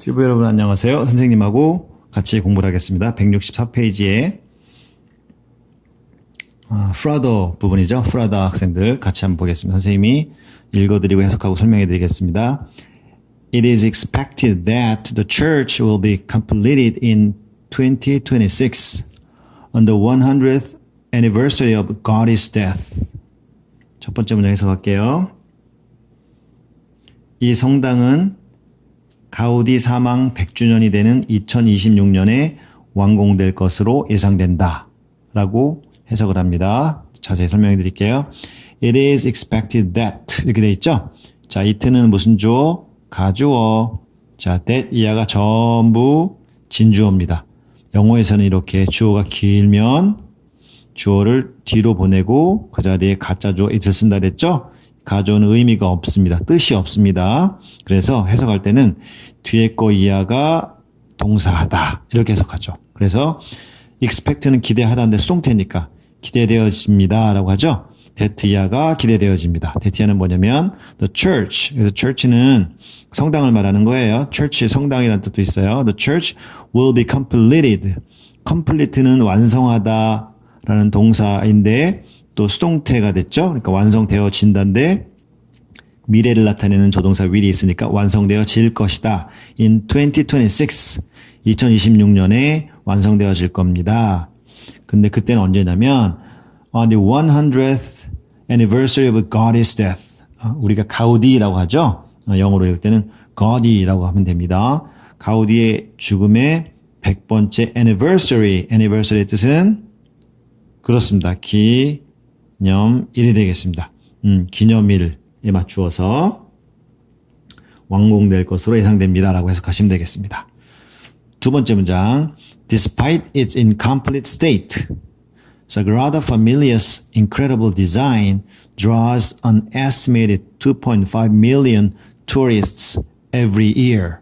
튜브 여러분 안녕하세요. 선생님하고 같이 공부를 하겠습니다. 164페이지에 아, 프라더 부분이죠. 프라더 학생들 같이 한번 보겠습니다. 선생님이 읽어드리고 해석하고 설명해드리겠습니다. It is expected that the church will be completed in 2026 on the 100th anniversary of God's death. 첫 번째 문장 해석할게요. 이 성당은 가우디 사망 100주년이 되는 2026년에 완공될 것으로 예상된다. 라고 해석을 합니다. 자세히 설명해 드릴게요. It is expected that 이렇게 돼 있죠. 자, it는 무슨 주어? 가주어. 자, that 이하가 전부 진주어입니다. 영어에서는 이렇게 주어가 길면 주어를 뒤로 보내고 그 자리에 가짜 주어 it을 쓴다 그랬죠? 가져오는 의미가 없습니다. 뜻이 없습니다. 그래서 해석할 때는 뒤에 거 이하가 동사하다. 이렇게 해석하죠. 그래서 expect는 기대하다인데 수동태니까 기대되어집니다. 라고 하죠. 이하가 기대되어집니다. 이하는 뭐냐면 the church. 그래서 church는 성당을 말하는 거예요. church 성당이라는 뜻도 있어요. the church will be completed. complete는 완성하다 라는 동사인데 또 수동태가 됐죠. 그러니까 완성되어진다인데 미래를 나타내는 조동사 will이 있으니까 완성되어질 것이다. In 2026, 2026년에 완성되어질 겁니다. 근데 그때는 언제냐면 on the 100th anniversary of God's death. 어, 우리가 가우디라고 하죠. 어, 영어로 읽을 때는 God이라고 하면 됩니다. 가우디의 죽음의 100번째 anniversary. anniversary의 뜻은 그렇습니다. 기 념일이 되겠습니다. 음, 기념일에 맞추어서 완공될 것으로 예상됩니다라고 해석하시면 되겠습니다. 두 번째 문장. Despite its incomplete state, Sagrada Familia's incredible design draws an estimated 2.5 million tourists every year.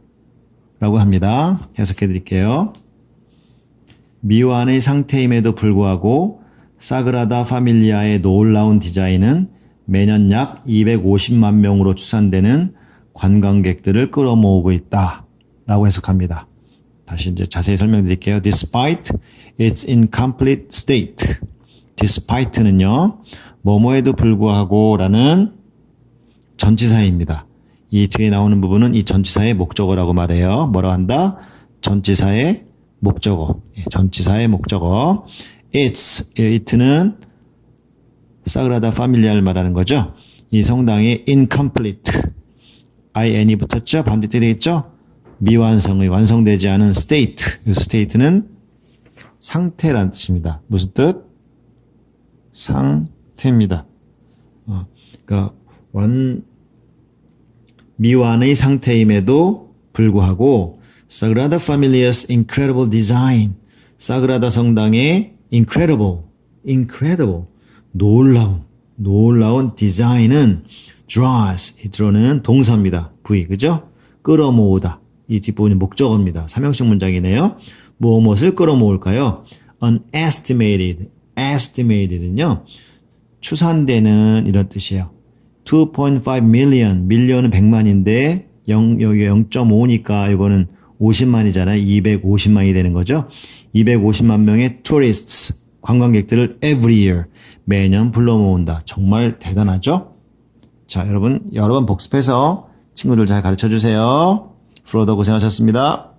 라고 합니다. 해석해 드릴게요. 미완의 상태임에도 불구하고 사그라다 파밀리아의 놀라운 디자인은 매년 약 250만 명으로 추산되는 관광객들을 끌어모으고 있다. 라고 해석합니다. 다시 이제 자세히 설명드릴게요. Despite its incomplete state. Despite는요, 뭐뭐에도 불구하고 라는 전치사입니다. 이 뒤에 나오는 부분은 이 전치사의 목적어라고 말해요. 뭐라 한다? 전치사의 목적어. 예, 전치사의 목적어. It's, 예, it는 사그라다 파밀리아를 말하는 거죠. 이 성당의 incomplete. in이 붙었죠? 반대때 되어 있죠? 미완성의 완성되지 않은 state. 이 state는 상태라는 뜻입니다. 무슨 뜻? 상태입니다. 어, 그러니까 완 미완의 상태임에도 불구하고 사그라다 Familia's incredible design, 사그라다 성당의 incredible, incredible, 놀라운, 놀라운 디자인은 draws, 이 draw는 동사입니다. V, 그죠? 끌어모으다. 이 뒷부분이 목적어입니다. 삼형식 문장이네요. 무엇을 끌어모을까요? unestimated, estimated는요, 추산되는 이런 뜻이에요. 2.5 million, 밀리언은 100만인데 0, 여기 0.5니까 이거는 50만이잖아요. 250만이 되는 거죠. 250만 명의 tourists, 관광객들을 every year, 매년 불러 모은다. 정말 대단하죠? 자, 여러분, 여러 번 복습해서 친구들 잘 가르쳐 주세요. 프로더 고생하셨습니다.